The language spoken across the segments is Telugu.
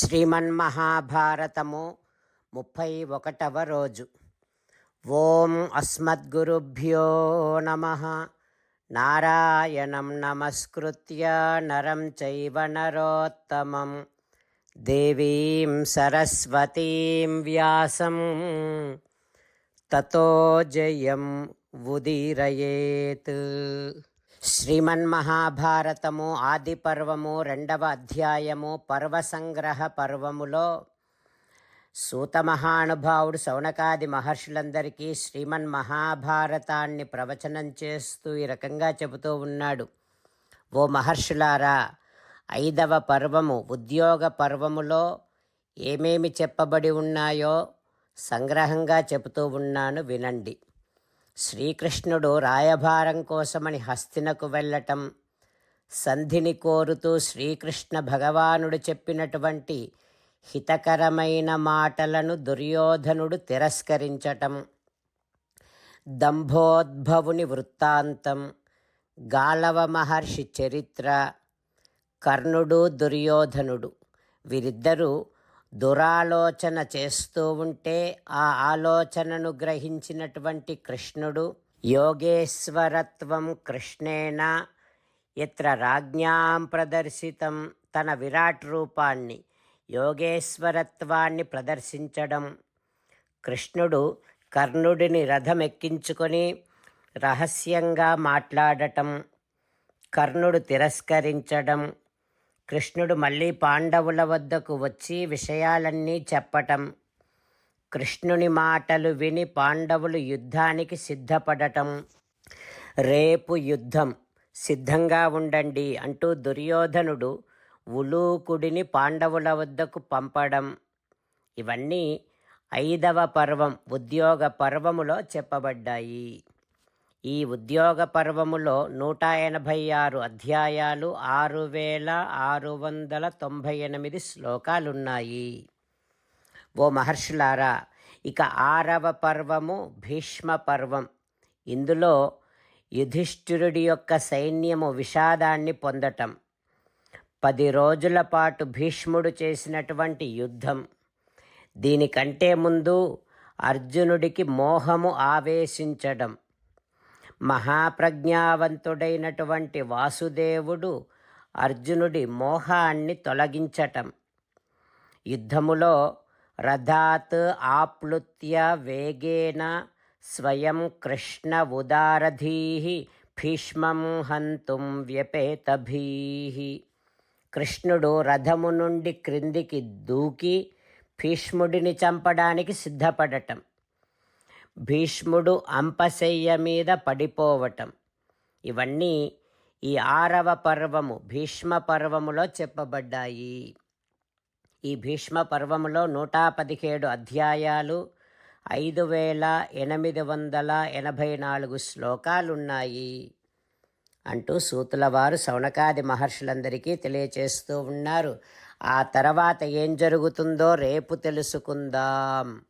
శ్రీమన్మహాభారతము ముప్పై ఒకటవ రోజు. ఓం అస్మద్గురుభ్యో నమ. నారాయణం నమస్కృత్య నరం చైవ నరోత్తమం. దేవీం సరస్వతీం వ్యాసం. తతో జయం ఉదీరయేత్. శ్రీమన్మహాభారతము ఆది పర్వము రెండవ అధ్యాయము పర్వ సంగ్రహ పర్వములో సూత మహానుభావుడు శౌనకాది మహర్షులందరికీ శ్రీమన్ మహాభారతాన్ని ప్రవచనం చేస్తూ ఈ రకంగా చెబుతూ ఉన్నాడు. ఓ మహర్షులారా ఐదవ పర్వము ఉద్యోగ పర్వములో ఏమేమి చెప్పబడి ఉన్నాయో సంగ్రహంగా చెబుతూ ఉన్నాను వినండి. శ్రీకృష్ణుడు రాయభారం కోసమని హస్తినకు వెళ్ళటం సంధిని కోరుతూ శ్రీకృష్ణ భగవానుడు చెప్పినటువంటి హితకరమైన మాటలను దుర్యోధనుడు తిరస్కరించటం దంభోద్భవుని వృత్తాంతం గాలవ మహర్షి చరిత్ర కర్ణుడు దుర్యోధనుడు. వీరిద్దరూ దురాలోచన చేస్తూ ఉంటే ఆ ఆలోచనను గ్రహించినటువంటి కృష్ణుడు యోగేశ్వరత్వం కృష్ణేన ఇత్ర రాజ్ఞాం ప్రదర్శితం తన విరాట్ రూపాన్ని యోగేశ్వరత్వాన్ని ప్రదర్శించడం. కృష్ణుడు కర్ణుడిని రథం ఎక్కించుకొని రహస్యంగా మాట్లాడటం కర్ణుడు తిరస్కరించడం కృష్ణుడు మళ్ళీ పాండవుల వద్దకు వచ్చి విషయాలన్నీ చెప్పటం. కృష్ణుని మాటలు విని పాండవులు యుద్ధానికి సిద్ధపడటం. రేపు యుద్ధం. సిద్ధంగా ఉండండి అంటూ దుర్యోధనుడు ఉలూకుడిని పాండవుల వద్దకు పంపడం. ఇవన్నీ ఐదవ పర్వం ఉద్యోగ పర్వములో చెప్పబడ్డాయి. ఈ ఉద్యోగ పర్వములో నూట ఎనభై ఆరు అధ్యాయాలు ఆరు వేల ఆరు వందల తొంభై ఎనిమిది శ్లోకాలున్నాయి. ఓ మహర్షులారా ఇక ఆరవ పర్వము భీష్మ పర్వం. ఇందులో యుధిష్ఠిరుడి యొక్క సైన్యము విషాదాన్ని పొందటం పది రోజుల పాటు భీష్ముడు చేసినటువంటి యుద్ధం. దీనికంటే ముందు అర్జునుడికి మోహము ఆవేశించడం. మహాప్రజ్ఞావంతుడైనటువంటి వాసుదేవుడు అర్జునుడి మోహాన్ని తొలగించటం. యుద్ధములో రథాత్ ఆప్లుత్య వేగేన స్వయం కృష్ణ ఉదారధీ భీష్మం హంతుం వ్యపేతభీ కృష్ణుడు రథము నుండి క్రిందికి దూకి భీష్ముడిని చంపడానికి సిద్ధపడటం. భీష్ముడు అంపశయ్య మీద పడిపోవటం. ఇవన్నీ ఈ ఆరవ పర్వము భీష్మ పర్వములో చెప్పబడ్డాయి. ఈ భీష్మ పర్వములో నూట పదిహేడు అధ్యాయాలు ఐదు వేల ఎనిమిది వందల ఎనభై నాలుగు శ్లోకాలున్నాయి. అంటూ సూతుల వారు మహర్షులందరికీ తెలియచేస్తూ ఉన్నారు. ఆ తర్వాత ఏం జరుగుతుందో రేపు తెలుసుకుందాం.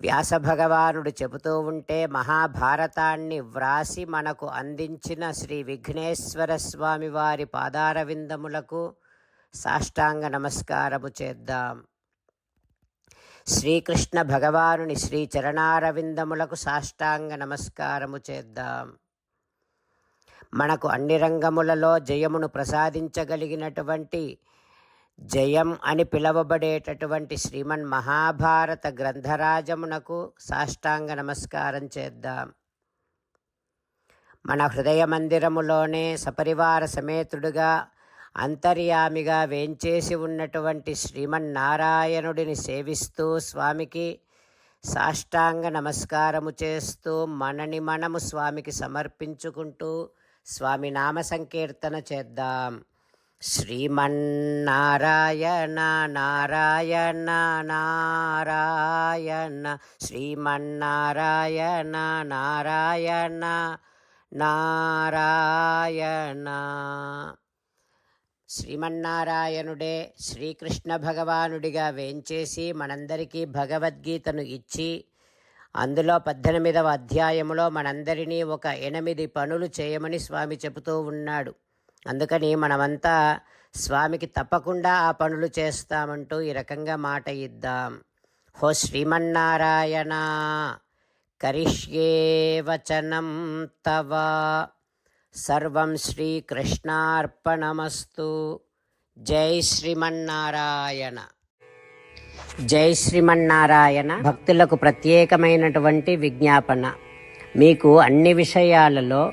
వ్యాస భగవానుడు చెబుతూ ఉంటే మహాభారతాన్ని వ్రాసి మనకు అందించిన శ్రీ విఘ్నేశ్వర స్వామి వారి పాదారవిందములకు సాష్టాంగ నమస్కారము చేద్దాం. శ్రీకృష్ణ భగవానుని శ్రీ చరణారవిందములకు సాష్టాంగ నమస్కారము చేద్దాం. మనకు అన్ని రంగములలో జయమును ప్రసాదించగలిగినటువంటి జయం అని పిలవబడేటటువంటి శ్రీమన్ మహాభారత గ్రంథరాజమునకు సాష్టాంగ నమస్కారం చేద్దాం. మన హృదయ మందిరములోనే సపరివార సమేతుడుగా అంతర్యామిగా వేంచేసి ఉన్నటువంటి శ్రీమన్నారాయణుడిని సేవిస్తూ స్వామికి సాష్టాంగ నమస్కారము చేస్తూ మనని మనము స్వామికి సమర్పించుకుంటూ స్వామి నామ సంకీర్తన చేద్దాం. శ్రీమన్నారాయణ నారాయణ నారాయణ శ్రీమన్నారాయణ నారాయణ నారాయణ. శ్రీమన్నారాయణుడే శ్రీకృష్ణ భగవానుడిగా వేంచేసి మనందరికీ భగవద్గీతను ఇచ్చి అందులో పద్దెనిమిదవ అధ్యాయములో మనందరినీ ఒక ఎనిమిది పనులు చేయమని స్వామి చెబుతూ ఉన్నాడు. అందుకని మనమంతా స్వామికి తప్పకుండా ఆ పనులు చేస్తామంటూ ఈ రకంగా మాట ఇద్దాం. హో శ్రీమన్నారాయణ కరిష్యే వచనం తవ. సర్వం శ్రీకృష్ణార్పణమస్తు. జై శ్రీమన్నారాయణ. జై శ్రీమన్నారాయణ. భక్తులకు ప్రత్యేకమైనటువంటి విజ్ఞాపన. మీకు అన్ని విషయాలలో